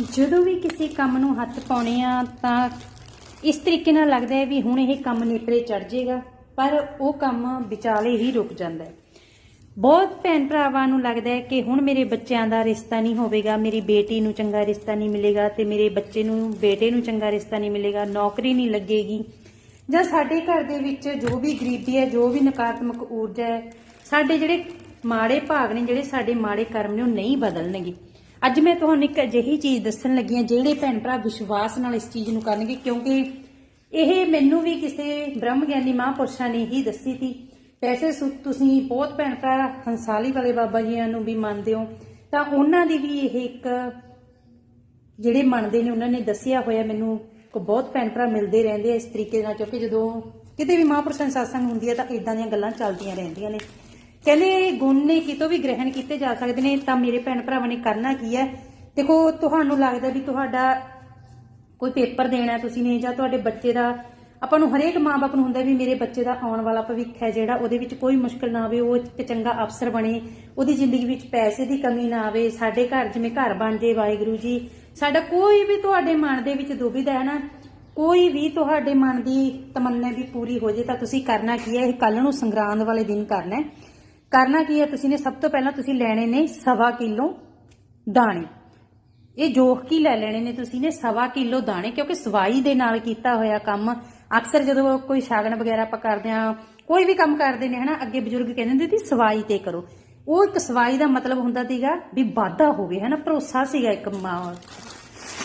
ਜਦੋਂ ਵੀ ਕਿਸੇ ਕੰਮ ਨੂੰ ਹੱਥ ਪਾਉਣੇ ਆ ਤਾਂ ਇਸ ਤਰੀਕੇ ਨਾਲ ਲੱਗਦਾ ਹੈ ਵੀ ਹੁਣ ਇਹ ਕੰਮ ਨੇਪਰੇ ਚੜ ਜਾਏਗਾ ਪਰ ਉਹ ਕੰਮ ਵਿਚਾਲੇ ਹੀ ਰੁਕ ਜਾਂਦਾ ਹੈ। ਬਹੁਤ ਭੈਣ ਭਰਾਵਾਂ ਨੂੰ ਲੱਗਦਾ ਹੈ ਕਿ ਹੁਣ ਮੇਰੇ ਬੱਚਿਆਂ ਦਾ ਰਿਸ਼ਤਾ ਨਹੀਂ ਹੋਵੇਗਾ, ਮੇਰੀ ਬੇਟੀ ਨੂੰ ਚੰਗਾ ਰਿਸ਼ਤਾ ਨਹੀਂ ਮਿਲੇਗਾ ਤੇ ਮੇਰੇ ਬੱਚੇ ਨੂੰ, ਬੇਟੇ ਨੂੰ ਚੰਗਾ ਰਿਸ਼ਤਾ ਨਹੀਂ ਮਿਲੇਗਾ, ਨੌਕਰੀ ਨਹੀਂ ਲੱਗੇਗੀ। ਜਾਂ ਸਾਡੇ ਘਰ ਦੇ ਵਿੱਚ ਜੋ ਵੀ ਗਰੀਬੀ ਹੈ, ਜੋ ਵੀ ਨਕਾਰਾਤਮਕ ਊਰਜਾ ਹੈ, ਸਾਡੇ ਜਿਹੜੇ ਮਾੜੇ ਭਾਗ ਨੇ, ਜਿਹੜੇ ਸਾਡੇ ਮਾੜੇ ਕਰਮ ਨੇ, ਉਹ ਨਹੀਂ ਬਦਲਣਗੇ। ਅੱਜ ਮੈਂ ਤੁਹਾਨੂੰ ਇੱਕ ਅਜਿਹੀ ਚੀਜ਼ ਦੱਸਣ ਲੱਗੀ ਹਾਂ, ਜਿਹੜੇ ਭੈਣ ਭਰਾ ਵਿਸ਼ਵਾਸ ਨਾਲ ਇਸ ਚੀਜ਼ ਨੂੰ ਕਰਨਗੇ, ਕਿਉਂਕਿ ਇਹ ਮੈਨੂੰ ਵੀ ਕਿਸੇ ਬ੍ਰਹਮ ਗਿਆਨੀ ਮਹਾਂਪੁਰਸ਼ਾਂ ਨੇ ਹੀ ਦੱਸੀ ਸੀ। ਵੈਸੇ ਸੁ- ਤੁਸੀਂ ਬਹੁਤ ਭੈਣ ਭਰਾ ਹੰਸਾਲੀ ਵਾਲੇ ਬਾਬਾ ਜੀਆਂ ਨੂੰ ਵੀ ਮੰਨਦੇ ਹੋ। ਤਾਂ ਉਹਨਾਂ ਦੀ ਵੀ ਇਹ ਇੱਕ ਜਿਹੜੇ ਮੰਨਦੇ ਨੇ, ਉਹਨਾਂ ਨੇ ਦੱਸਿਆ ਹੋਇਆ ਮੈਨੂੰ, ਕੋ ਬਹੁਤ ਭੈਣ ਭਰਾ ਮਿਲਦੇ ਰਹਿੰਦੇ ਆ ਇਸ ਤਰੀਕੇ ਨਾਲ, ਕਿਉਂਕਿ ਜਦੋਂ ਕਿਤੇ ਵੀ ਮਹਾਂਪੁਰਸ਼ਾਂ ਦੀ satsang ਹੁੰਦੀ ਹੈ ਤਾਂ ਇਦਾਂ ਦੀਆਂ ਗੱਲਾਂ ਚੱਲਦੀਆਂ ਰਹਿੰਦੀਆਂ ਨੇ। ਕਹਿੰਦੇ ਇਹ ਗੁਣ ਨੇ ਕਿਤੋਂ ਵੀ ਗ੍ਰਹਿਣ ਕੀਤੇ ਜਾ ਸਕਦੇ ਨੇ, ਤਾਂ ਮੇਰੇ ਭੈਣ ਭਰਾਵਾਂ ਨੇ ਕਰਨਾ ਕੀ ਹੈ? ਦੇਖੋ, ਤੁਹਾਨੂੰ ਲੱਗਦਾ ਵੀ ਤੁਹਾਡਾ ਕੋਈ ਪੇਪਰ ਦੇਣਾ ਤੁਸੀਂ ਨੇ ਜਾਂ ਤੁਹਾਡੇ ਬੱਚੇ ਦਾ, ਆਪਾਂ ਨੂੰ ਹਰੇਕ ਮਾਂ-ਬਾਪ ਨੂੰ ਹੁੰਦਾ ਵੀ ਮੇਰੇ ਬੱਚੇ ਦਾ ਆਉਣ ਵਾਲਾ ਭਵਿੱਖ ਹੈ ਜਿਹੜਾ, ਉਹਦੇ ਵਿੱਚ ਕੋਈ ਮੁਸ਼ਕਲ ਨਾ ਆਵੇ, ਉਹ ਇੱਕ ਚੰਗਾ ਅਫਸਰ ਬਣੇ, ਉਹਦੀ ਜ਼ਿੰਦਗੀ ਵਿੱਚ ਪੈਸੇ ਦੀ ਕਮੀ ਨਾ ਆਵੇ, ਸਾਡੇ ਘਰ ਜਿਵੇਂ ਘਰ ਬਣ ਜੇ ਵਾਹਿਗੁਰੂ ਜੀ, ਸਾਡਾ ਕੋਈ ਵੀ ਤੁਹਾਡੇ ਮਨ ਦੇ ਵਿੱਚ ਦੁਬਿਧਾ ਹੈ ਨਾ, ਕੋਈ ਵੀ ਤੁਹਾਡੇ ਮਨ ਦੀ ਤਮੰਨਾ ਵੀ ਪੂਰੀ ਹੋ ਜੇ, ਤਾਂ ਤੁਸੀਂ ਕਰਨਾ ਕੀ ਹੈ? ਇਹ ਕੱਲ ਨੂੰ ਸੰਗਰਾਂਦ ਵਾਲੇ ਦਿਨ ਕਰਨਾ ਹੈ। ਕਰਨਾ ਕੀ ਹੈ? ਤੁਸੀਂ ਨੇ ਸਭ ਤੋਂ ਪਹਿਲਾਂ ਤੁਸੀਂ ਲੈਣੇ ਨੇ ਸਵਾ ਕਿਲੋ ਦਾਣੇ। ਇਹ ਜੋਖ ਕੀ ਲੈ ਲੈਣੇ ਨੇ ਤੁਸੀਂ ਨੇ ਸਵਾ ਕਿਲੋ ਦਾਣੇ, ਕਿਉਂਕਿ ਸਵਾਈ ਦੇ ਨਾਲ ਕੀਤਾ ਹੋਇਆ ਕੰਮ ਅਕਸਰ ਜਦੋਂ ਕੋਈ ਸ਼ਾਗਣ ਵਗੈਰਾ ਆਪਾਂ ਕਰਦੇ ਆ ਕੋਈ ਵੀ ਕੰਮ ਕਰਦੇ ਨੇ, ਹਨਾ, ਅੱਗੇ ਬਜ਼ੁਰਗ ਕਹਿੰਦੇ ਹੁੰਦੇ ਸੀ, ਸਵਾਈ ਤੇ ਕਰੋ। ਉਹ ਇੱਕ ਸਵਾਈ ਦਾ ਮਤਲਬ ਹੁੰਦਾ ਸੀਗਾ ਵੀ ਵਾਧਾ ਹੋਵੇ ਹਨਾ, ਭਰੋਸਾ ਸੀਗਾ ਇੱਕ ਮਾਂ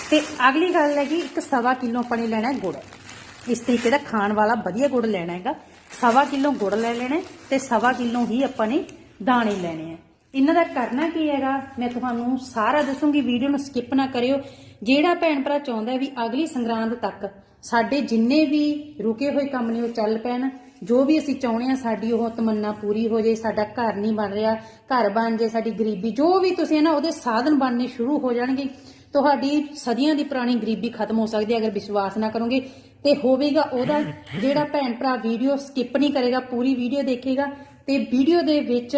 ਤੇ ਅਗਲੀ ਗੱਲ ਹੈ ਕਿ ਇੱਕ ਸਵਾ ਕਿਲੋ ਆਪਾਂ ਨੇ ਲੈਣਾ ਗੁੜ। ਇਸ ਤਰੀਕੇ ਦਾ ਖਾਣ ਵਾਲਾ ਵਧੀਆ ਗੁੜ ਲੈਣਾ ਹੈਗਾ। ਸਵਾ ਕਿਲੋ ਗੁੜ ਲੈ ਲੈਣਾ ਹੈ ਤੇ ਸਵਾ ਕਿਲੋ ਹੀ ਆਪਾਂ ਨੇ ਦਾਣੇ ਲੈਣੇ ਆ। ਇਹਨਾਂ ਦਾ ਕਰਨਾ ਕੀ ਹੈਗਾ? ਮੈਂ ਤੁਹਾਨੂੰ ਸਾਰਾ ਦੱਸੂਗੀ, ਵੀਡੀਓ ਨੂੰ ਸਕਿਪ ਨਾ ਕਰਿਓ। ਜਿਹੜਾ ਭੈਣ ਭਰਾ ਚਾਹੁੰਦਾ ਵੀ ਅਗਲੀ ਸੰਗਰਾਂਦ ਤੱਕ ਸਾਡੇ ਜਿੰਨੇ ਵੀ ਰੁਕੇ ਹੋਏ ਕੰਮ ਨੇ ਉਹ ਚੱਲ ਪੈਣ, ਜੋ ਵੀ ਅਸੀਂ ਚਾਹੁੰਦੇ ਆ ਸਾਡੀ ਉਹ ਤਮੰਨਾ ਪੂਰੀ ਹੋ ਜੇ ਸਾਡਾ ਘਰ ਨਹੀਂ ਬਣ ਰਿਹਾ, ਘਰ ਬਣ ਜੇ ਸਾਡੀ ਗਰੀਬੀ, ਜੋ ਵੀ ਤੁਸੀਂ ਨਾ, ਉਹਦੇ ਸਾਧਨ ਬਣਨੇ ਸ਼ੁਰੂ ਹੋ ਜਾਣਗੇ। ਤੁਹਾਡੀ ਸਦੀਆਂ ਦੀ ਪੁਰਾਣੀ ਗਰੀਬੀ ਖਤਮ ਹੋ ਸਕਦੀ ਹੈ, ਅਗਰ ਵਿਸ਼ਵਾਸ ਨਾ ਕਰੋਗੇ। ਤੇ ਹੋਵੇਗਾ ਉਹਦਾ ਜਿਹੜਾ ਭੈਣ ਭਰਾ ਵੀਡੀਓ ਸਕਿਪ ਨਹੀਂ ਕਰੇਗਾ, ਪੂਰੀ ਵੀਡੀਓ ਦੇਖੇਗਾ ਤੇ ਵੀਡੀਓ ਦੇ ਵਿੱਚ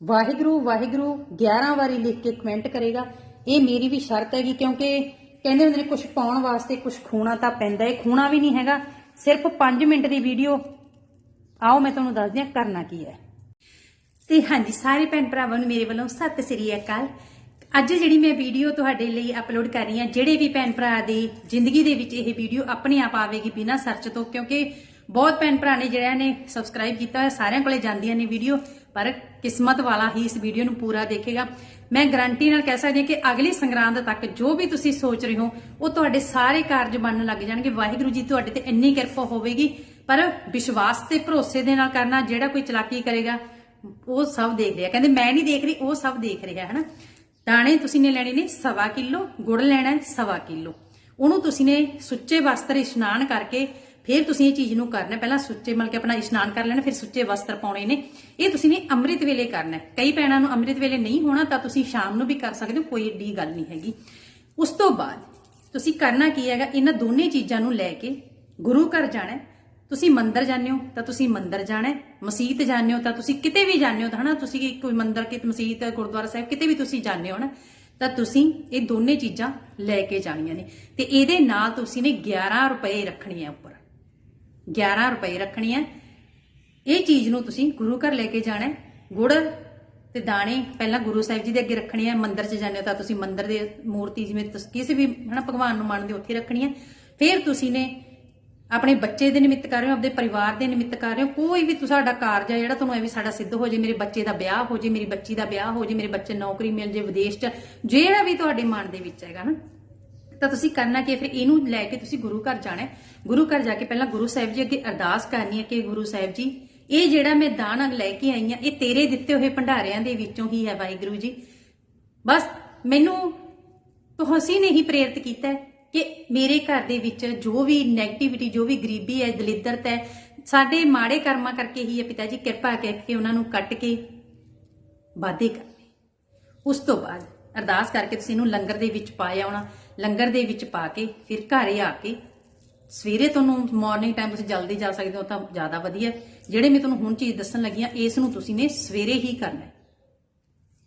ਵਾਹਿਗੁਰੂ ਵਾਹਿਗੁਰੂ 11 ਵਾਰੀ ਲਿਖ ਕੇ ਕਮੈਂਟ ਕਰੇਗਾ। ਇਹ ਮੇਰੀ ਵੀ ਸ਼ਰਤ ਹੈਗੀ ਕਿਉਂਕਿ ਕਹਿੰਦੇ ਹੁੰਦੇ ਨੇ ਕੁਝ ਪਾਉਣ ਵਾਸਤੇ ਕੁਝ ਖੂਣਾ ਤਾਂ ਪੈਂਦਾ ਹੈ ਖੂਣਾ ਵੀ ਨਹੀਂ ਹੈਗਾ। ਸਿਰਫ 5 ਮਿੰਟ ਦੀ ਵੀਡੀਓ ਆਓ, ਮੈਂ ਤੁਹਾਨੂੰ ਦੱਸਦੀ ਹਾਂ ਕਰਨਾ ਕੀ ਹੈ। ਤੇ ਹਾਂਜੀ, ਸਾਰੇ ਭੈਣ ਭਰਾਵਾਂ ਨੂੰ ਮੇਰੇ ਵੱਲੋਂ ਸਤਿ ਸ੍ਰੀ ਅਕਾਲ। ਅੱਜ ਜਿਹੜੀ ਮੈਂ ਵੀਡੀਓ ਤੁਹਾਡੇ ਲਈ ਅਪਲੋਡ ਕਰ ਰਹੀ ਹਾਂ, ਜਿਹੜੇ ਵੀ ਭੈਣ ਭਰਾ ਦੀ ਜ਼ਿੰਦਗੀ ਦੇ ਵਿੱਚ ਇਹ ਵੀਡੀਓ ਆਪਣੇ ਆਪ ਆਵੇਗੀ ਬਿਨਾਂ ਸਰਚ ਤੋਂ, ਕਿਉਂਕਿ ਬਹੁਤ ਭੈਣ ਭਰਾ ਨੇ ਜਿਹੜਿਆਂ ਨੇ ਸਬਸਕ੍ਰਾਈਬ ਕੀਤਾ ਹੋਇਆ, ਸਾਰਿਆਂ ਕੋਲੇ ਜਾਂਦੀਆਂ ਨੇ ਵੀਡੀਓ, ਪਰ ਕਿਸਮਤ ਵਾਲਾ ਹੀ ਇਸ ਵੀਡੀਓ ਨੂੰ ਪੂਰਾ ਦੇਖੇਗਾ। ਮੈਂ ਗਾਰੰਟੀ ਨਾਲ ਕਹਿ ਸਕਦੀ ਹਾਂ ਕਿ ਅਗਲੀ ਸੰਗਰਾਂਦ ਤੱਕ ਜੋ ਵੀ ਤੁਸੀਂ ਸੋਚ ਰਹੇ ਹੋ, ਉਹ ਤੁਹਾਡੇ ਸਾਰੇ ਕਾਰਜ ਬਣਨ ਲੱਗ ਜਾਣਗੇ। ਵਾਹਿਗੁਰੂ ਜੀ ਤੁਹਾਡੇ ਤੇ ਇੰਨੀ ਕਿਰਪਾ ਹੋਵੇਗੀ, ਪਰ ਵਿਸ਼ਵਾਸ ਤੇ ਭਰੋਸੇ ਦੇ ਨਾਲ ਕਰਨਾ ਜਿਹੜਾ ਕੋਈ ਚਲਾਕੀ ਕਰੇਗਾ, ਉਹ ਸਭ ਦੇਖ ਰਿਹਾ। ਕਹਿੰਦੇ, ਮੈਂ ਨਹੀਂ ਦੇਖ ਰਹੀ, ਉਹ ਸਭ ਦੇਖ ਰਿਹਾ ਹੈ ਨਾ ਦਾਣੇ ਤੁਸੀਂ ਨੇ ਲੈਣੇ ਨੇ ਸਵਾ ਕਿਲੋ, ਗੁੜ ਲੈਣਾ ਹੈ ਸਵਾ ਕਿਲੋ। ਉਹਨੂੰ ਤੁਸੀਂ ਨੇ ਸੁੱਚੇ ਵਸਤਰ ਇਸ਼ਨਾਨ ਕਰਕੇ ਫਿਰ ਤੁਸੀਂ ਇਹ ਚੀਜ਼ ਨੂੰ ਕਰਨਾ ਪਹਿਲਾਂ ਸੁੱਚੇ ਮਲ ਕੇ ਆਪਣਾ ਇਸ਼ਨਾਨ ਕਰ ਲੈਣਾ, ਫਿਰ ਸੁੱਚੇ ਵਸਤਰ ਪਾਉਣੇ ਨੇ। ਇਹ ਤੁਸੀਂ ਨੇ ਅੰਮ੍ਰਿਤ ਵੇਲੇ ਕਰਨਾ ਕਈ ਭੈਣਾਂ ਨੂੰ ਅੰਮ੍ਰਿਤ ਵੇਲੇ ਨਹੀਂ ਹੋਣਾ ਤਾਂ ਤੁਸੀਂ ਸ਼ਾਮ ਨੂੰ ਵੀ ਕਰ ਸਕਦੇ ਹੋ, ਕੋਈ ਏਡੀ ਗੱਲ ਨਹੀਂ ਹੈਗੀ। ਉਸ ਤੋਂ ਬਾਅਦ ਤੁਸੀਂ ਕਰਨਾ ਕੀ ਹੈਗਾ, ਇਹਨਾਂ ਦੋਨੇ ਚੀਜ਼ਾਂ ਨੂੰ ਲੈ ਕੇ ਗੁਰੂ ਘਰ ਜਾਣਾ ਤੁਸੀਂ ਮੰਦਰ ਜਾਂਦੇ ਹੋ, ਤਾਂ ਤੁਸੀਂ ਮੰਦਰ ਜਾਣਾ ਹੈ। ਮਸਜਿਦ ਜਾਂਦੇ ਹੋ, ਤਾਂ ਤੁਸੀਂ ਕਿਤੇ ਵੀ ਜਾਂਦੇ ਹੋ, ਤਾਂ ਹਨਾ, ਤੁਸੀਂ ਕੋਈ ਮੰਦਰ ਕਿ ਮਸਜਿਦ, ਗੁਰਦੁਆਰਾ ਸਾਹਿਬ, ਕਿਤੇ ਵੀ ਤੁਸੀਂ ਜਾਂਦੇ ਹੋ ਨਾ ਤਾਂ ਤੁਸੀਂ ਇਹ ਦੋਨੇ ਚੀਜ਼ਾਂ ਲੈ ਕੇ ਜਾਣੀਆਂ ਨੇ। ਤੇ ਇਹਦੇ ਨਾਲ ਤੁਸੀਂ ਨੇ 11 ਰੁਪਏ ਰੱਖਣੇ ਆ ਉੱਪਰ। 11 ਰੁਪਏ ਰੱਖਣੀ ਹੈ ਇਹ ਚੀਜ਼ ਨੂੰ ਤੁਸੀਂ ਗੁਰੂ ਘਰ ਲੈ ਕੇ ਜਾਣਾ ਗੁੜ ਤੇ ਦਾਣੇ ਪਹਿਲਾਂ ਗੁਰੂ ਸਾਹਿਬ ਜੀ ਦੇ ਅੱਗੇ ਰੱਖਣੇ ਆ। ਮੰਦਿਰ 'ਚ ਜਾਂਦੇ ਹੋ, ਤਾਂ ਤੁਸੀਂ ਮੰਦਿਰ ਦੇ ਮੂਰਤੀ ਜਿਵੇਂ ਤੁਸੀਂ ਕਿਸੇ ਵੀ, ਹਨਾ, ਭਗਵਾਨ ਨੂੰ ਮੰਨਦੇ ਹੋ, ਉੱਥੇ ਰੱਖਣੀ ਹੈ ਫਿਰ ਤੁਸੀਂ ਨੇ ਆਪਣੇ ਬੱਚੇ ਦੇ ਨਿਮਿਤ ਕਰ ਰਹੇ ਹੋ ਆਪਣੇ ਪਰਿਵਾਰ ਦੇ ਨਿਮਿਤ ਕਰ ਰਹੇ ਹੋ, ਕੋਈ ਵੀ ਤੁਹਾਡਾ ਕਾਰਜ ਹੈ ਜਿਹੜਾ ਤੁਹਾਨੂੰ ਐਵੇਂ ਸਾਡਾ ਸਿੱਧ ਹੋ ਜੇ, ਮੇਰੇ ਬੱਚੇ ਦਾ ਵਿਆਹ ਹੋ ਜੇ, ਮੇਰੀ ਬੱਚੀ ਦਾ ਵਿਆਹ ਹੋ ਜੇ, ਮੇਰੇ ਬੱਚੇ ਨੌਕਰੀ ਮਿਲ ਜੇ ਵਿਦੇਸ਼ 'ਚ, ਜਿਹੜਾ ਵੀ ਤੁਹਾਡੇ ਮਨ ਦੇ ਵਿੱਚ ਹੈਗਾ ਨਾ, ਤਾਂ ਤੁਸੀਂ ਕਰਨਾ ਕੀ ਫਿਰ ਇਹਨੂੰ ਲੈ ਕੇ ਤੁਸੀਂ ਗੁਰੂ ਘਰ ਜਾਣਾ ਗੁਰੂ ਘਰ ਜਾ ਕੇ ਪਹਿਲਾਂ ਗੁਰੂ ਸਾਹਿਬ ਜੀ ਅੱਗੇ ਅਰਦਾਸ ਕਰਨੀ ਹੈ ਕਿ ਗੁਰੂ ਸਾਹਿਬ ਜੀ, ਇਹ ਜਿਹੜਾ ਮੈਂ ਦਾਨ ਲੈ ਕੇ ਆਈ ਹਾਂ, ਇਹ ਤੇਰੇ ਦਿੱਤੇ ਹੋਏ ਭੰਡਾਰਿਆਂ ਦੇ ਵਿੱਚੋਂ ਹੀ ਹੈ ਵਾਹਿਗੁਰੂ ਜੀ। ਬਸ, ਮੈਨੂੰ ਤੁਸੀਂ ਨੇ ਹੀ ਪ੍ਰੇਰਿਤ ਕੀਤਾ ਕਿ ਮੇਰੇ ਘਰ ਦੇ ਵਿੱਚ ਜੋ ਵੀ 네ਗੇਟਿਵਿਟੀ ਜੋ ਵੀ ਗਰੀਬੀ ਹੈ, ਦਲਿੱਦਰਤ ਹੈ, ਸਾਡੇ ਮਾੜੇ ਕਰਮਾਂ ਕਰਕੇ ਹੀ ਹੈ ਪਿਤਾ ਜੀ ਕਿਰਪਾ ਕਰਕੇ ਉਹਨਾਂ ਨੂੰ ਕੱਟ ਕੇ ਵਾਧੇ ਕਰਨੇ ਉਸ ਤੋਂ ਬਾਅਦ ਅਰਦਾਸ ਕਰਕੇ ਤੁਸੀਂ ਇਹਨੂੰ ਲੰਗਰ ਦੇ ਵਿੱਚ ਪਾ ਆਉਣਾ, ਲੰਗਰ ਦੇ ਵਿੱਚ ਪਾ ਕੇ ਫਿਰ ਘਰੇ ਆ ਕੇ ਸਵੇਰੇ ਤੁਹਾਨੂੰ ਮਾਰਨਿੰਗ ਟਾਈਮ ਤੁਸੀਂ ਜਲਦੀ ਜਾ ਸਕਦੇ ਹੋ ਤਾਂ ਜ਼ਿਆਦਾ ਵਧੀਆ। ਜਿਹੜੇ ਮੈਂ ਤੁਹਾਨੂੰ ਹੁਣ ਚੀਜ਼ ਦੱਸਣ ਲੱਗੀ ਆ ਇਸ ਨੂੰ ਤੁਸੀਂ ਨੇ ਸਵੇਰੇ ਹੀ ਕਰਨਾ ਹੈ।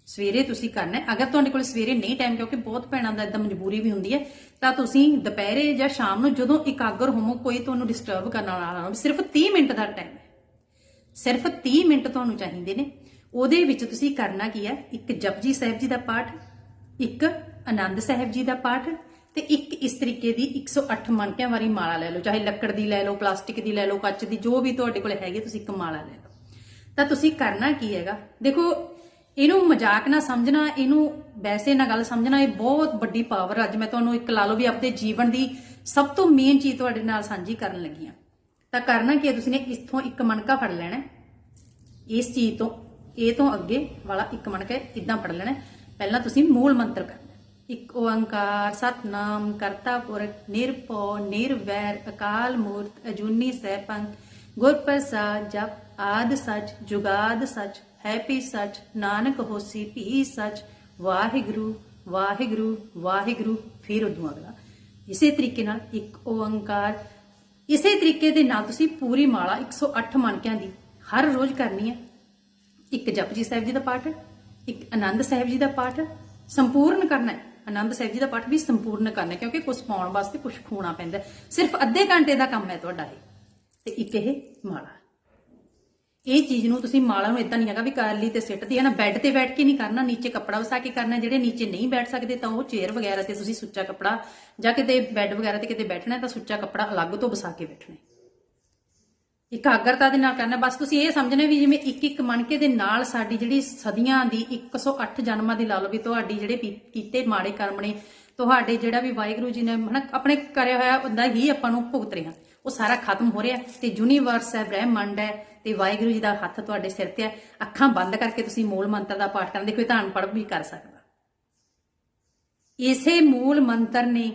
ਸਵੇਰੇ ਤੁਸੀਂ ਕਰਨਾ ਹੈ। ਅਗਰ ਤੁਹਾਡੇ ਕੋਲ ਸਵੇਰੇ ਨਹੀਂ ਟਾਈਮ ਕਿਉਂਕਿ ਬਹੁਤ ਭੈਣਾਂ ਦਾ ਇਦਾਂ ਮਜਬੂਰੀ ਵੀ ਹੁੰਦੀ ਹੈ, ਤਾਂ ਤੁਸੀਂ ਦੁਪਹਿਰੇ ਜਾਂ ਸ਼ਾਮ ਨੂੰ ਜਦੋਂ ਇਕਾਗਰ ਹੋਵੋ, ਕੋਈ ਤੁਹਾਨੂੰ ਡਿਸਟਰਬ ਕਰਨ ਵਾਲਾ ਨਾ ਸਿਰਫ 30 ਮਿੰਟ ਦਾ ਟਾਈਮ ਹੈ। ਸਿਰਫ 30 ਮਿੰਟ ਤੁਹਾਨੂੰ ਚਾਹੀਦੇ ਨੇ। ਉਹਦੇ ਵਿੱਚ ਤੁਸੀਂ ਕਰਨਾ ਕੀ ਹੈ? ਇੱਕ ਜਪਜੀ ਸਾਹਿਬ ਜੀ ਦਾ ਪਾਠ, ਇੱਕ ਆਨੰਦ ਸਾਹਿਬ ਜੀ ਦਾ ਪਾਠ, ਤੇ ਇੱਕ ਇਸ ਤਰੀਕੇ ਦੀ 108 ਮਣਕਿਆਂ ਵਾਲੀ ਮਾਲਾ ਲੈ ਲਓ। ਚਾਹੇ ਲੱਕੜ ਦੀ ਲੈ ਲਓ, ਪਲਾਸਟਿਕ ਦੀ ਲੈ ਲਓ, ਕੱਚ ਦੀ, ਜੋ ਵੀ ਤੁਹਾਡੇ ਕੋਲ ਹੈਗੀ, ਤੁਸੀਂ ਇੱਕ ਮਾਲਾ ਲੈ ਲਓ। ਤਾਂ ਤੁਸੀਂ ਕਰਨਾ ਕੀ ਹੈਗਾ? ਦੇਖੋ ਇਹਨੂੰ ਮਜ਼ਾਕ ਨਾ ਸਮਝਣਾ, ਇਹਨੂੰ ਵੈਸੇ ਨਾ ਗੱਲ ਸਮਝਣਾ, ਇਹ ਬਹੁਤ ਵੱਡੀ ਪਾਵਰ ਅੱਜ ਮੈਂ ਤੁਹਾਨੂੰ ਇੱਕ ਲਾ ਲਓ ਵੀ ਆਪਣੇ ਜੀਵਨ ਦੀ ਸਭ ਤੋਂ ਮੇਨ ਚੀਜ਼ ਤੁਹਾਡੇ ਨਾਲ ਸਾਂਝੀ ਕਰਨ ਲੱਗੀ ਹਾਂ। ਤਾਂ ਕਰਨਾ ਕੀ ਤੁਸੀਂ ਨੇ ਇਥੋਂ ਇੱਕ ਮਣਕਾ ਫੜ ਲੈਣਾ ਇਸ ਚੀਜ਼ ਤੋਂ, ਇਹ ਤੋਂ ਅੱਗੇ ਵਾਲਾ ਇੱਕ ਮਣਕਾ ਇਦਾਂ ਫੜ ਲੈਣਾ ਪਹਿਲਾਂ ਤੁਸੀਂ ਮੂਲ ਮੰਤਰ ਕਰਨਾ ਇੱਕ ਓੰਕਾਰ, ਸਤਨਾਮ ਕਰਤਾ ਪੁਰਖ ਨਿਰਭਉ, ਨਿਰਵੈਰ, ਅਕਾਲ ਮੂਰਤ, ਅਜੂਨੀ ਸੈਭੰ ਗੁਰ ਪ੍ਰਸਾਦ ਜਪ ਆਦ ਸੱਚ, ਜੁਗਾਦ ਸੱਚ ਹੈਪੀ ਸੱਚ, ਨਾਨਕ ਹੋਸੀ ਪੀ ਸੱਚ, ਵਾਹਿਗੁਰੂ ਵਾਹਿਗੁਰੂ ਵਾਹਿਗੁਰੂ, ਫਿਰ ਉਦੋਂ ਅਗਲਾ। ਇਸੇ ਤਰੀਕੇ ਨਾਲ ਇੱਕ ਓੰਕਾਰ, ਇਸੇ ਤਰੀਕੇ ਦੇ ਨਾਲ ਤੁਸੀਂ ਪੂਰੀ ਮਾਲਾ 108 ਮਣਕਿਆਂ ਦੀ ਹਰ ਰੋਜ਼ ਕਰਨੀ ਹੈ। ਇੱਕ ਜਪਜੀ ਸਾਹਿਬ ਜੀ ਦਾ ਪਾਠ ਇੱਕ ਆਨੰਦ ਸਾਹਿਬ ਜੀ ਦਾ ਪਾਠ ਸੰਪੂਰਨ ਕਰਨਾ ਹੈ। ਆਨੰਦ ਸਾਹਿਬ ਜੀ ਦਾ ਪਾਠ ਵੀ ਸੰਪੂਰਨ ਕਰਨਾ ਕਿਉਂਕਿ ਕੁਝ ਪਾਉਣ ਵਾਸਤੇ ਕੁਝ ਖੂਣਾ ਪੈਂਦਾ ਸਿਰਫ ਅੱਧੇ ਘੰਟੇ ਦਾ ਕੰਮ ਹੈ ਤੁਹਾਡਾ ਇਹ, ਤੇ ਇੱਕ ਇਹ ਮਾਲਾ। ਇਹ ਚੀਜ਼ ਨੂੰ ਤੁਸੀਂ ਮਾਲਾ ਨੂੰ ਇਦਾਂ ਨਹੀਂ ਹੈਗਾ ਵੀ ਕਰ ਲਈ ਤੇ ਸਿੱਟਦੀ ਹੈ ਨਾ ਬੈੱਡ ਤੇ ਬੈਠ ਕੇ ਨਹੀਂ ਕਰਨਾ, ਨੀਚੇ ਕੱਪੜਾ ਵਸਾ ਕੇ ਕਰਨਾ, ਜਿਹੜੇ ਨੀਚੇ ਨਹੀਂ ਬੈਠ ਸਕਦੇ ਤਾਂ ਉਹ ਚੇਅਰ ਵਗੈਰਾ ਤੇ ਤੁਸੀਂ ਸੁੱਚਾ ਕੱਪੜਾ ਜਾਂ ਕਿਤੇ ਬੈੱਡ ਵਗੈਰਾ ਤੇ ਕਿਤੇ ਬੈਠਣਾ ਤਾਂ ਸੁੱਚਾ ਕੱਪੜਾ ਅਲੱਗ ਤੋਂ ਵਸਾ ਕੇ ਬੈਠਣਾ ਇਕਾਗਰਤਾ ਦੇ ਨਾਲ ਕਰਨਾ, ਬਸ ਤੁਸੀਂ ਇਹ ਸਮਝਣਾ ਵੀ ਜਿਵੇਂ ਇੱਕ ਇੱਕ ਮਣਕੇ ਦੇ ਨਾਲ ਸਾਡੀ ਜਿਹੜੀ ਸਦੀਆਂ ਦੀ 108 ਜਨਮਾਂ ਦੀ ਲਾ ਲਓ ਵੀ ਤੁਹਾਡੀ ਜਿਹੜੇ ਪੀ- ਕੀਤੇ ਮਾੜੇ ਕਰਮ ਨੇ, ਤੁਹਾਡੇ ਜਿਹੜਾ ਵੀ ਵਾਹਿਗੁਰੂ ਜੀ ਨੇ ਹਨਾ, ਆਪਣੇ ਕਰਿਆ ਹੋਇਆ ਉਦਾਂ ਹੀ ਆਪਾਂ ਨੂੰ ਭੁਗਤ ਰਿਹਾ ਉਹ ਸਾਰਾ ਖਤਮ ਹੋ ਰਿਹਾ ਤੇ ਯੂਨੀਵਰਸ ਹੈ, ਬ੍ਰਹਿਮੰਡ ਹੈ ਤੇ ਵਾਹਿਗੁਰੂ ਜੀ ਦਾ ਹੱਥ ਤੁਹਾਡੇ ਸਿਰ ਤੇ ਹੈ। ਅੱਖਾਂ ਬੰਦ ਕਰਕੇ ਤੁਸੀਂ ਮੂਲ ਮੰਤਰ ਦਾ ਪਾਠ ਕਰਨ ਦੇਖੋ ਕੋਈ ਧਾਨ ਪੜ ਵੀ ਕਰ ਸਕਦਾ। ਇਸੇ ਮੂਲ ਮੰਤਰ ਨੇ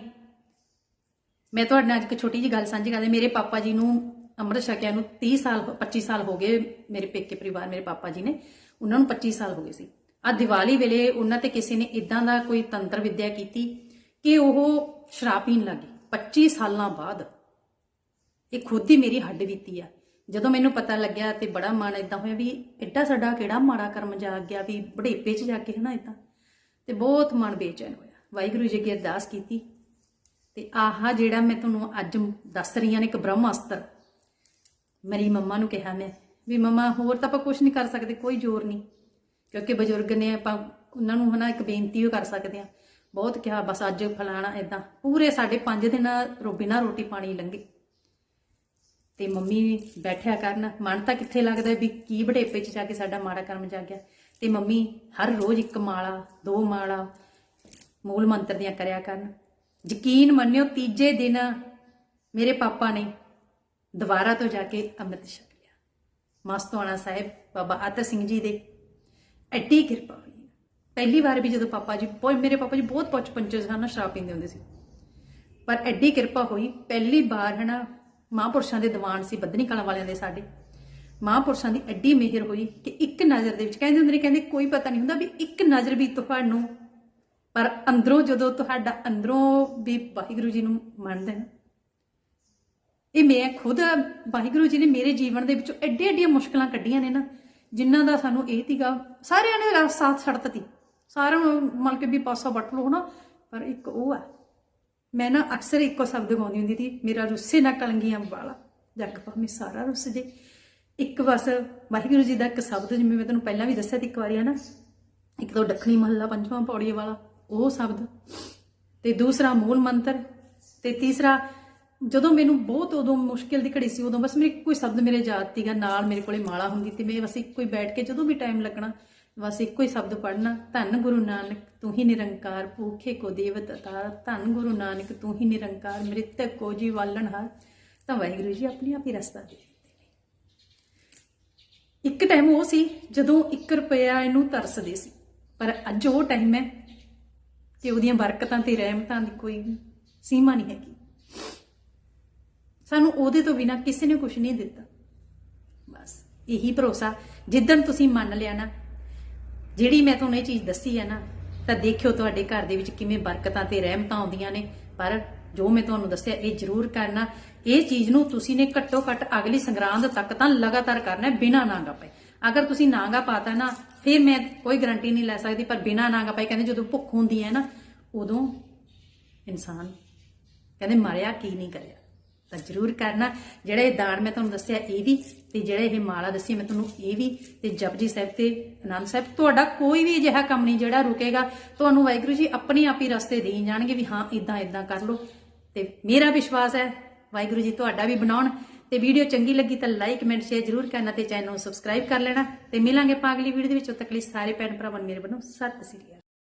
ਮੈਂ ਤੁਹਾਡੇ ਨਾਲ ਅੱਜ ਇੱਕ ਛੋਟੀ ਜੀ ਗੱਲ ਸਾਂਝੀ ਕਰਦੇ ਮੇਰੇ ਪਾਪਾ ਜੀ ਨੂੰ ਅੰਮ੍ਰਿਤ ਛਕਿਆ ਨੂੰ 30 ਸਾਲ 25 ਸਾਲ ਹੋ ਗਏ ਮੇਰੇ ਪੇਕੇ ਪਰਿਵਾਰ, ਮੇਰੇ ਪਾਪਾ ਜੀ ਨੇ। ਉਹਨਾਂ ਨੂੰ 25 ਸਾਲ ਹੋ ਗਏ ਸੀ। ਆ ਦੀਵਾਲੀ ਵੇਲੇ ਉਹਨਾਂ ਤੇ ਕਿਸੇ ਨੇ ਇਦਾਂ ਦਾ ਕੋਈ ਤੰਤਰ ਵਿਦਿਆ ਕੀਤੀ ਕਿ ਉਹ ਸ਼ਰਾਬ ਪੀਣ ਲੱਗੇ 25 ਸਾਲਾਂ ਬਾਅਦ ਇਹ ਖੁਦ ਹੀ ਮੇਰੀ ਹੱਡ ਬੀਤੀ ਆ। ਜਦੋਂ ਮੈਨੂੰ ਪਤਾ ਲੱਗਿਆ ਤੇ ਬੜਾ ਮਨ ਇਦਾਂ ਹੋਇਆ ਵੀ ਐਡਾ ਸਾਡਾ ਕਿਹੜਾ ਮਾੜਾ ਕਰਮ ਜਾਗ ਗਿਆ, ਵੀ ਬੜੇਪੇ 'ਚ ਜਾ ਕੇ ਹਨਾ ਇਦਾਂ ਤੇ ਬਹੁਤ ਮਨ ਬੇਚੈਨ ਹੋਇਆ। ਵਾਹਿਗੁਰੂ ਜੀ ਅੱਗੇ ਅਰਦਾਸ ਕੀਤੀ। ਤੇ ਆਹਾ ਜਿਹੜਾ ਮੈਂ ਤੁਹਾਨੂੰ ਅੱਜ ਦੱਸ ਰਹੀਆਂ ਨੇ ਇੱਕ ਬ੍ਰਹਮ ਅਸਤਰ ਮੇਰੀ ਮੰਮਾ ਨੂੰ ਕਿਹਾ ਮੈਂ ਵੀ ਮੰਮਾ, ਹੋਰ ਤਾਂ ਆਪਾਂ ਕੁਝ ਨਹੀਂ ਕਰ ਸਕਦੇ, ਕੋਈ ਜ਼ੋਰ ਨਹੀਂ। ਕਿਉਂਕਿ ਬਜ਼ੁਰਗ ਨੇ ਆਪਾਂ ਉਹਨਾਂ ਨੂੰ ਹਨਾ ਇੱਕ ਬੇਨਤੀ ਵੀ ਕਰ ਸਕਦੇ ਆ ਬਹੁਤ ਕਿਹਾ, ਬਸ ਅੱਜ ਫਲਾਣਾ ਇਦਾਂ ਪੂਰੇ ਸਾਡੇ 5 ਦਿਨ ਰੋ ਬਿਨਾਂ ਰੋਟੀ ਪਾਣੀ ਲੰਘੇ। ਤੇ ਮੰਮੀ ਬੈਠਿਆ ਕਰਨ, ਮਨ ਤਾਂ ਕਿੱਥੇ ਲੱਗਦਾ ਵੀ ਕੀ ਬੜੇਪੇ 'ਚ ਜਾ ਕੇ ਸਾਡਾ ਮਾੜਾ ਕਰਮ ਜਾਗਿਆ ਤੇ ਮੰਮੀ ਹਰ ਰੋਜ਼ ਇੱਕ ਮਾਲਾ, ਦੋ ਮਾਲਾ ਮੂਲ ਮੰਤਰ ਦੀਆਂ ਕਰਿਆ ਕਰਨ। ਯਕੀਨ ਮੰਨਿਓ ਤੀਜੇ ਦਿਨ ਮੇਰੇ ਪਾਪਾ ਨੇ ਦੁਬਾਰਾ ਤੋਂ ਜਾ ਕੇ ਅੰਮ੍ਰਿਤ ਛਕ ਲਿਆ। ਮਸਤਵਾਣਾ ਸਾਹਿਬ, ਬਾਬਾ ਆਤਰ ਸਿੰਘ ਜੀ ਦੇ ਐਡੀ ਕਿਰਪਾ ਹੋਈ। ਪਹਿਲੀ ਵਾਰ ਵੀ ਜਦੋਂ ਪਾਪਾ ਜੀ, ਬਹੁਤ ਮੇਰੇ ਪਾਪਾ ਜੀ ਬਹੁਤ ਪੁੱਛ ਪੰਚੇ ਸਨ, ਸ਼ਰਾਬ ਪੀਂਦੇ ਹੁੰਦੇ ਸੀ। ਪਰ ਐਡੀ ਕਿਰਪਾ ਹੋਈ, ਪਹਿਲੀ ਵਾਰ ਹਨਾ ਮਹਾਂਪੁਰਸ਼ਾਂ ਦੇ ਦੀਵਾਨ ਸੀ, ਬੱਧਨੀ ਕਲਾਂ ਵਾਲਿਆਂ ਦੇ ਸਾਡੇ। ਮਹਾਂਪੁਰਸ਼ਾਂ ਦੀ ਐਡੀ ਮਿਹਰ ਹੋਈ ਕਿ ਇੱਕ ਨਜ਼ਰ ਦੇ ਵਿੱਚ ਕਹਿੰਦੇ ਹੁੰਦੇ ਨੇ, ਕਹਿੰਦੇ ਕੋਈ ਪਤਾ ਨਹੀਂ ਹੁੰਦਾ ਵੀ ਇੱਕ ਨਜ਼ਰ ਵੀ ਤੁਹਾਨੂੰ, ਪਰ ਅੰਦਰੋਂ ਜਦੋਂ ਤੁਹਾਡਾ ਅੰਦਰੋਂ ਵੀ ਵਾਹਿਗੁਰੂ ਜੀ ਨੂੰ ਮੰਨਦੇ ਨੇ। ਇਹ ਮੈਂ ਖੁਦ ਵਾਹਿਗੁਰੂ ਜੀ ਨੇ ਮੇਰੇ ਜੀਵਨ ਦੇ ਵਿੱਚੋਂ ਐਡੇ ਐਡੀਆਂ ਮੁਸ਼ਕਲਾਂ ਕੱਢੀਆਂ ਨੇ ਨਾ, ਜਿਨ੍ਹਾਂ ਦਾ ਸਾਨੂੰ ਇਹ ਤੀਗਾ ਸਾਰਿਆਂ ਨੇ ਸਾਥ ਛੱਡ ਦਿੱਤੀ। ਸਾਰਿਆਂ ਨੂੰ ਮਤਲਬ ਕੇ ਵੀ ਪਾਸਾ ਵੱਟ ਲਓ ਨਾ, ਪਰ ਇੱਕ ਉਹ ਹੈ ਮੈਂ ਨਾ ਅਕਸਰ ਇੱਕੋ ਸ਼ਬਦ ਗਾਉਂਦੀ ਹੁੰਦੀ ਸੀ, ਮੇਰਾ ਰੁੱਸੇ ਨਾ ਕਲੰਗੀਆਂ ਵਾਲਾ। ਜੱਗ ਭਾਵੇਂ ਸਾਰਾ ਰੁੱਸ ਜੇ। ਇੱਕ ਬਸ ਵਾਹਿਗੁਰੂ ਜੀ ਦਾ ਇੱਕ ਸ਼ਬਦ, ਜਿਵੇਂ ਮੈਂ ਤੁਹਾਨੂੰ ਪਹਿਲਾਂ ਵੀ ਦੱਸਿਆ ਸੀ ਇੱਕ ਵਾਰੀ ਹੈ ਨਾ ਇੱਕ ਤਾਂ ਦੱਖਣੀ ਮਹੱਲਾ, ਪੰਜਵਾਂ ਪੌੜੀ ਵਾਲਾ, ਉਹ ਸ਼ਬਦ। ਤੇ ਦੂਸਰਾ ਮੂਲ ਮੰਤਰ, ਤੇ ਤੀਸਰਾ, ਜਦੋਂ ਮੈਨੂੰ ਬਹੁਤ ਉਦੋਂ ਮੁਸ਼ਕਿਲ ਦੀ ਘੜੀ ਸੀ, ਉਦੋਂ ਬਸ ਮੇਰੇ ਕੋਈ ਸ਼ਬਦ ਮੇਰੇ ਯਾਦ ਸੀਗਾ, ਨਾਲ ਮੇਰੇ ਕੋਲੇ ਮਾਲਾ ਹੁੰਦੀ ਤੇ ਮੈਂ ਬਸ ਇੱਕੋ ਹੀ ਬੈਠ ਕੇ ਜਦੋਂ ਵੀ ਟਾਈਮ ਲੱਗਣਾ ਬਸ ਇੱਕੋ ਹੀ ਸ਼ਬਦ ਪੜ੍ਹਨਾ, ਧੰਨ ਗੁਰੂ ਨਾਨਕ, ਤੂੰ ਹੀ ਨਿਰੰਕਾਰ, ਭੂਖੇ ਕੋ ਦੇਵਤ ਅਤਾਰ, ਧੰਨ ਗੁਰੂ ਨਾਨਕ, ਤੂੰ ਹੀ ਨਿਰੰਕਾਰ, ਮ੍ਰਿਤਕ ਕੋ ਜੀ ਵਾਲਣ ਵਾਲਣਹਾਰ ਤਾਂ ਵਾਹਿਗੁਰੂ ਜੀ ਆਪਣੇ ਆਪ ਹੀ ਰਸਤਾ ਦੇ ਇੱਕ ਟਾਈਮ ਉਹ ਸੀ ਜਦੋਂ 1 ਰੁਪਿਆ ਇਹਨੂੰ ਤਰਸਦੇ ਸੀ। ਪਰ ਅੱਜ ਉਹ ਟਾਈਮ ਹੈ ਕਿ ਉਹਦੀਆਂ ਬਰਕਤਾਂ ਤੇ ਰਹਿਮਤਾਂ ਦੀ ਕੋਈ ਸੀਮਾ ਨਹੀਂ ਹੈਗੀ। ਸਾਨੂੰ ਉਹਦੇ ਤੋਂ ਬਿਨਾ ਕਿਸੇ ਨੇ ਕੁਝ ਨਹੀਂ ਦਿੱਤਾ। ਬਸ ਇਹੀ ਭਰੋਸਾ, ਜਿੱਦਣ ਤੁਸੀਂ ਮੰਨ ਲਿਆ ਨਾ ਜਿਹੜੀ ਮੈਂ ਤੁਹਾਨੂੰ ਇਹ ਚੀਜ਼ ਦੱਸੀ ਹੈ ਨਾ, ਤਾਂ ਦੇਖਿਓ ਤੁਹਾਡੇ ਘਰ ਦੇ ਵਿੱਚ ਕਿਵੇਂ ਬਰਕਤਾਂ ਤੇ ਰਹਿਮਤਾਂ ਆਉਂਦੀਆਂ ਨੇ। ਪਰ ਜੋ ਮੈਂ ਤੁਹਾਨੂੰ ਦੱਸਿਆ, ਇਹ ਜ਼ਰੂਰ ਕਰਨਾ। ਇਹ ਚੀਜ਼ ਨੂੰ ਤੁਸੀਂ ਨੇ ਘੱਟੋ ਘੱਟ ਅਗਲੀ ਸੰਗਰਾਂਦ ਤੱਕ ਤਾਂ ਲਗਾਤਾਰ ਕਰਨਾ ਹੈ, ਬਿਨਾਂ ਨਾਗਾ ਪਏ। ਅਗਰ ਤੁਸੀਂ ਨਾਗਾ ਪਾਤਾ ਨਾ, ਫਿਰ ਮੈਂ ਕੋਈ ਗਰੰਟੀ ਨਹੀਂ ਲੈ ਸਕਦੀ, ਪਰ ਬਿਨਾ ਨਾਗਾ ਪਾਈ ਕਹਿੰਦੇ ਜਦੋਂ ਭੁੱਖ ਹੁੰਦੀ ਹੈ ਨਾ, ਉਦੋਂ ਇਨਸਾਨ ਕਹਿੰਦੇ ਮਰਿਆ ਕੀ ਨਹੀਂ ਕਰਿਆ। ਤਾਂ ਜ਼ਰੂਰ ਕਰਨਾ। ਜਿਹੜਾ ਇਹ ਦਾਨ ਮੈਂ ਤੁਹਾਨੂੰ ਦੱਸਿਆ, ਇਹ ਵੀ, ਤੇ ਜਿਹੜਾ ਇਹ ਮਾਲਾ ਦੱਸੀ ਮੈਂ ਤੁਹਾਨੂੰ, ਇਹ ਵੀ, ਤੇ ਜਪਜੀ ਸਾਹਿਬ ਤੇ ਆਨੰਦ ਸਾਹਿਬ, ਤੁਹਾਡਾ ਕੋਈ ਵੀ ਅਜਿਹਾ ਕੰਮ ਨਹੀਂ ਜਿਹੜਾ ਰੁਕੇਗਾ, ਤੁਹਾਨੂੰ ਵਾਹਿਗੁਰੂ ਜੀ ਆਪਣੇ ਆਪ ਹੀ ਰਸਤੇ ਦੇਈ ਜਾਣਗੇ ਵੀ ਹਾਂ ਇਦਾਂ ਇਦਾਂ ਕਰ ਲਓ। ਤੇ ਮੇਰਾ ਵਿਸ਼ਵਾਸ ਹੈ, ਵਾਹਿਗੁਰੂ ਜੀ ਤੁਹਾਡਾ ਵੀ ਬਣਾਉਣ। ਤੇ ਵੀਡੀਓ ਚੰਗੀ ਲੱਗੀ ਤਾਂ ਲਾਈਕ, ਕਮੈਂਟ, ਸ਼ੇਅਰ ਜ਼ਰੂਰ ਕਰਨਾ ਤੇ ਚੈਨਲ ਨੂੰ ਸਬਸਕ੍ਰਾਈਬ ਕਰ ਲੈਣਾ। ਤੇ ਮਿਲਾਂਗੇ ਆਪਾਂ ਅਗਲੀ ਵੀਡੀਓ ਦੇ ਵਿੱਚ। ਉਦੋਂ ਤੱਕ ਲਈ ਸਾਰੇ ਭੈਣ ਭਰਾਵਾਂ ਮੇਰੇ ਵੱਲੋਂ ਸਤਿ ਸ੍ਰੀ ਅਕਾਲ।